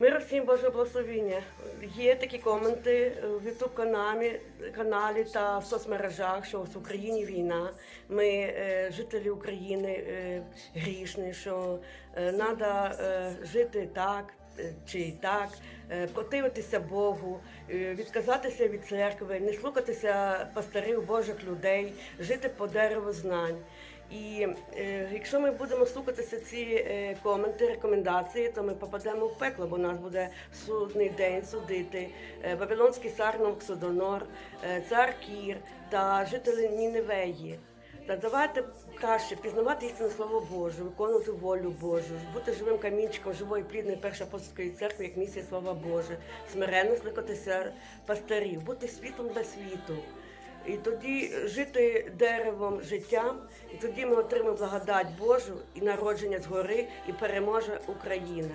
Мир всім Боже благословіння. Є такі коменти в ютуб каналі, каналі та в соцмережах, що в Україні війна. Ми е, жителі України е, грішні, що треба жити так е, чи так, е, противитися Богу, е, відказатися від церкви, не слухатися пастирів Божих людей, жити по дереву знань. І е, якщо ми будемо слухатися ці е, коменти, рекомендації, то ми попадемо в пекло, бо нас буде судний день судити е, Вавилонський цар Навксодонор, е, цар Кір та жителі Ніневеї. Та давайте краще пізнавати істинне слово Боже, виконувати волю Божу, бути живим камінчиком живої плідної першої апостольської церкви, як місія слова Боже, смиренно слухатися пастирів, бути світлом для світу. І тоді жити деревом життям, і тоді ми отримаємо благодать Божу і народження згори, і переможе Україна.